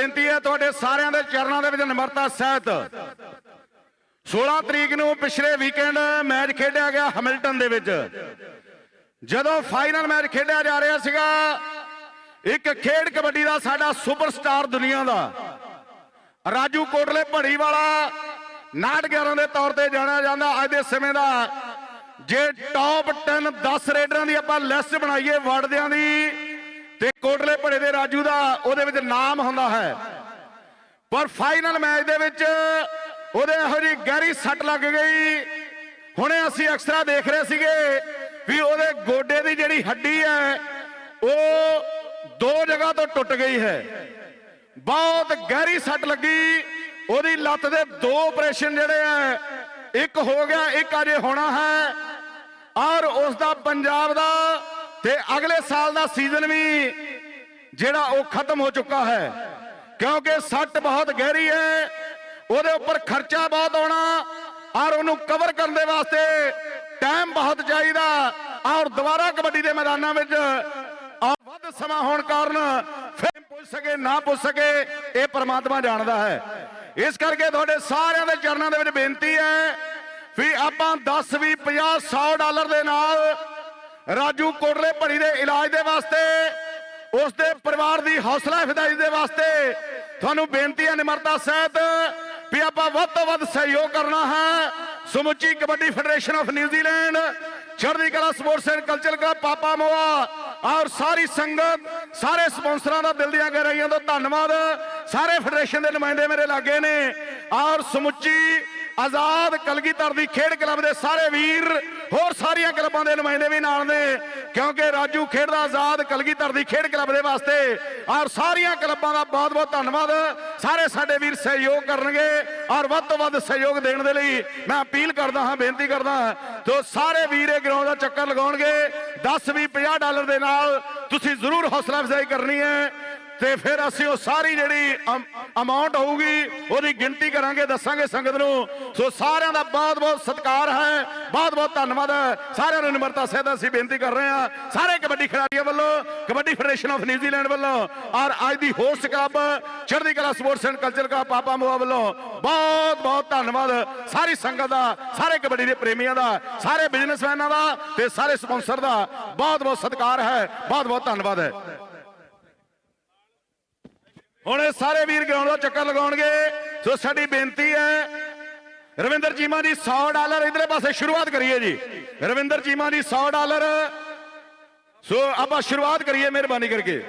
ਬੇਨਤੀ ਹੈ ਤੁਹਾਡੇ ਸਾਰਿਆਂ ਦੇ ਚਰਨਾਂ ਦੇ ਵਿੱਚ ਨਿਮਰਤਾ ਸਹਿਤ। 16 ਤਰੀਕ ਨੂੰ ਪਿਛਲੇ ਵੀਕਐਂਡ ਮੈਚ ਖੇਡਿਆ ਗਿਆ ਹੈਮਿਲਟਨ ਦੇ ਵਿੱਚ। ਜਦੋਂ ਫਾਈਨਲ ਮੈਚ ਖੇਡਿਆ ਜਾ ਰਿਹਾ ਸੀਗਾ, ਇੱਕ ਖੇਡ ਕਬੱਡੀ ਦਾ ਸਾਡਾ ਸੁਪਰਸਟਾਰ ਦੁਨੀਆ ਦਾ। ਰਾਜੂ ਕੋਟਲੇ ਭੜੀ ਵਾਲਾ 911 ਦੇ ਤੌਰ ਤੇ ਜਾਣਿਆ ਜਾਂਦਾ। ਅੱਜ ਦੇ ਸਮੇਂ ਦਾ ਜੇ ਟੌਪ 10 10 ਰੇਡਰਾਂ ਦੀ ਆਪਾਂ ਲਿਸਟ ਬਣਾਈਏ ਵੜਦਿਆਂ ਦੀ ਤੇ ਕੋਟਲੇ ਭੜੇ ਦੇ ਰਾਜੂ ਦਾ ਉਹਦੇ ਵਿੱਚ ਨਾਮ ਹੁੰਦਾ ਹੈ। ਪਰ ਫਾਈਨਲ ਮੈਚ ਦੇ ਵਿੱਚ ਉਹਦੇ ਇਹੋ ਜਿਹੀ ਗਹਿਰੀ ਸੱਟ ਲੱਗ ਗਈ। ਹੁਣੇ ਅਸੀਂ ਐਕਸਟਰਾ ਦੇਖ ਰਹੇ ਸੀਗੇ ਵੀ ਉਹਦੇ ਗੋਡੇ ਦੀ ਜਿਹੜੀ ਹੱਡੀ ਹੈ, ਉਹ ਦੋ ਜਗ੍ਹਾ ਤੋਂ ਟੁੱਟ ਗਈ ਹੈ। ਬਹੁਤ ਗਹਿਰੀ ਸੱਟ ਲੱਗੀ। ਉਹਦੀ ਲੱਤ ਦੇ ਦੋ ਆਪਰੇਸ਼ਨ ਜਿਹੜੇ ਆ ਇੱਕ ਹੋ ਗਿਆ, ਇੱਕ ਅਜੇ ਹੋਣਾ ਹੈ। ਔਰ ਉਸ ਦਾ ਪੰਜਾਬ ਦਾ ਤੇ ਅਗਲੇ ਸਾਲ ਦਾ ਸੀਜ਼ਨ ਵੀ ਜਿਹੜਾ ਉਹ ਖਤਮ ਹੋ ਚੁੱਕਾ ਹੈ। ਕਿਉਂਕਿ ਸੱਟ ਬਹੁਤ ਗਹਿਰੀ ਹੈ, ਉਹਦੇ ਉੱਪਰ ਖਰਚਾ ਬਹੁਤ ਆਉਣਾ ਔਰ ਉਹਨੂੰ ਕਵਰ ਕਰਨ ਦੇ ਵਾਸਤੇ ਟਾਈਮ ਬਹੁਤ ਚਾਹੀਦਾ ਔਰ ਦੁਬਾਰਾ ਕਬੱਡੀ ਦੇ ਮੈਦਾਨਾਂ ਵਿੱਚ ਵੱਧ ਸਮਾਂ ਹੋਣ ਕਾਰਨ ਫਿਰ ਪੁੱਛ ਸਕੇ, ਨਾ ਪੁੱਛ ਸਕੇ, ਇਹ ਪਰਮਾਤਮਾ ਜਾਣਦਾ ਹੈ। ਇਸ ਕਰਕੇ ਤੁਹਾਡੇ ਸਾਰਿਆਂ ਦੇ ਚਰਨਾਂ ਦੇ ਵਿੱਚ ਬੇਨਤੀ ਹੈ ਵੀ ਆਪਾਂ 10 20 50 100 ਡਾਲਰ ਦੇ ਨਾਲ ਰਾਜੂ ਕੋਟਲੇ ਭੜੀ ਦੇ ਇਲਾਜ ਦੇ ਵਾਸਤੇ ਉਸ ਦੇ ਪਰਿਵਾਰ ਦੀ ਹੌਸਲਾ ਅਫਜ਼ਾਈ ਦੇ ਵਾਸਤੇ ਤੁਹਾਨੂੰ ਬੇਨਤੀ ਹੈ ਨਿਮਰਤਾ ਸਹਿਤ ਵੀ ਆਪਾਂ ਵੱਧ ਤੋਂ ਵੱਧ ਸਹਿਯੋਗ ਕਰਨਾ ਹੈ। ਸਮੁੱਚੀ kabaddi federation of New Zealand Chardi Kala sports and culture club Papamoa ਔਰ ਸਾਰੀ ਸੰਗਤ, ਸਾਰੇ ਸਪਾਂਸਰਾਂ ਦਾ ਦਿਲ ਦੀਆਂ ਗਹਿਰਾਈਆਂ ਤੋਂ ਧੰਨਵਾਦ। ਸਾਰੇ ਫੈਡਰੇਸ਼ਨ ਦੇ ਨੁਮਾਇੰਦੇ ਮੇਰੇ ਲਾਗੇ ਨੇ ਔਰ ਸਮੁੱਚੀ ਆਜ਼ਾਦ ਕਲਗੀਧਰ ਦੀ ਖੇਡ ਕਲੱਬ ਦੇ ਸਾਰੇ ਵੀਰ ਹੋਰ ਸਾਰੀਆਂ ਕਲੱਬਾਂ ਦੇ ਨੁਮਾਇੰਦੇ ਵੀ ਨਾਲ ਨੇ, ਕਿਉਂਕਿ ਰਾਜੂ ਖੇਡਦਾ ਆਜ਼ਾਦ ਕਲਗੀਧਰ ਦੀ ਖੇਡ ਕਲੱਬ ਦੇ ਵਾਸਤੇ। ਔਰ ਸਾਰੀਆਂ ਕਲੱਬਾਂ ਦਾ ਬਹੁਤ ਬਹੁਤ ਧੰਨਵਾਦ। ਸਾਰੇ ਸਾਡੇ ਵੀਰ ਸਹਿਯੋਗ ਕਰਨਗੇ ਔਰ ਵੱਧ ਤੋਂ ਵੱਧ ਸਹਿਯੋਗ ਦੇਣ ਦੇ ਲਈ ਮੈਂ ਅਪੀਲ ਕਰਦਾ ਹਾਂ, ਬੇਨਤੀ ਕਰਦਾ ਹਾਂ ਤੋ ਸਾਰੇ ਵੀਰ ਇਹ ਗਰਾਊਂਡ ਦਾ ਚੱਕਰ ਲਗਾਉਣਗੇ 10 20 50 ਡਾਲਰ ਦੇ ਨਾਲ ਤੁਸੀਂ ਜ਼ਰੂਰ ਹੌਸਲਾ ਅਫਜ਼ਾਈ ਕਰਨੀ ਹੈ। ਤੇ ਫਿਰ ਅਸੀਂ ਉਹ ਸਾਰੀ ਜਿਹੜੀ ਅਮਾਉਂਟ ਹੋਊਗੀ, ਉਹਦੀ ਗਿਣਤੀ ਕਰਾਂਗੇ, ਦੱਸਾਂਗੇ ਸੰਗਤ ਨੂੰ। ਸੋ ਸਾਰਿਆਂ ਦਾ ਬਹੁਤ ਬਹੁਤ ਸਤਿਕਾਰ ਹੈ, ਬਹੁਤ ਬਹੁਤ ਧੰਨਵਾਦ ਹੈ। ਸਾਰਿਆਂ ਨੂੰ ਨਿਮਰਤਾ, ਸਹਿਤ ਅਸੀਂ ਬੇਨਤੀ ਕਰ ਰਹੇ ਹਾਂ। ਸਾਰੇ ਕਬੱਡੀ ਖਿਡਾਰੀਆਂ ਵੱਲੋਂ, ਕਬੱਡੀ ਫੈਡਰੇਸ਼ਨ ਆਫ ਨਿਊਜ਼ੀਲੈਂਡ ਵੱਲੋਂ, ਔਰ ਅੱਜ ਦੀ host club Chardi Kala sports and culture club Papamoa ਵੱਲੋਂ ਬਹੁਤ ਬਹੁਤ ਧੰਨਵਾਦ। ਸਾਰੀ ਸੰਗਤ ਦਾ, ਸਾਰੇ ਕਬੱਡੀ ਦੇ ਪ੍ਰੇਮੀਆਂ ਦਾ, ਸਾਰੇ ਬਿਜ਼ਨਸਮੈਨਾਂ ਦਾ ਤੇ ਸਾਰੇ ਸਪਾਂਸਰ ਦਾ ਬਹੁਤ ਬਹੁਤ ਸਤਿਕਾਰ ਹੈ, ਬਹੁਤ ਬਹੁਤ ਧੰਨਵਾਦ ਹੈ। ਹੁਣ ਇਹ ਸਾਰੇ ਵੀਰ ਗਰਾਊਂਡ ਦਾ ਚੱਕਰ ਲਗਾਉਣਗੇ। ਸੋ ਸਾਡੀ ਬੇਨਤੀ ਹੈ, ਰਵਿੰਦਰ ਚੀਮਾ ਦੀ 100 ਡਾਲਰ ਇਧਰੇ ਪਾਸੇ ਸ਼ੁਰੂਆਤ ਕਰੀਏ ਜੀ। ਰਵਿੰਦਰ ਚੀਮਾ ਦੀ 100 ਡਾਲਰ। ਸੋ ਆਪਾਂ ਸ਼ੁਰੂਆਤ ਕਰੀਏ ਮਿਹਰਬਾਨੀ ਕਰਕੇ।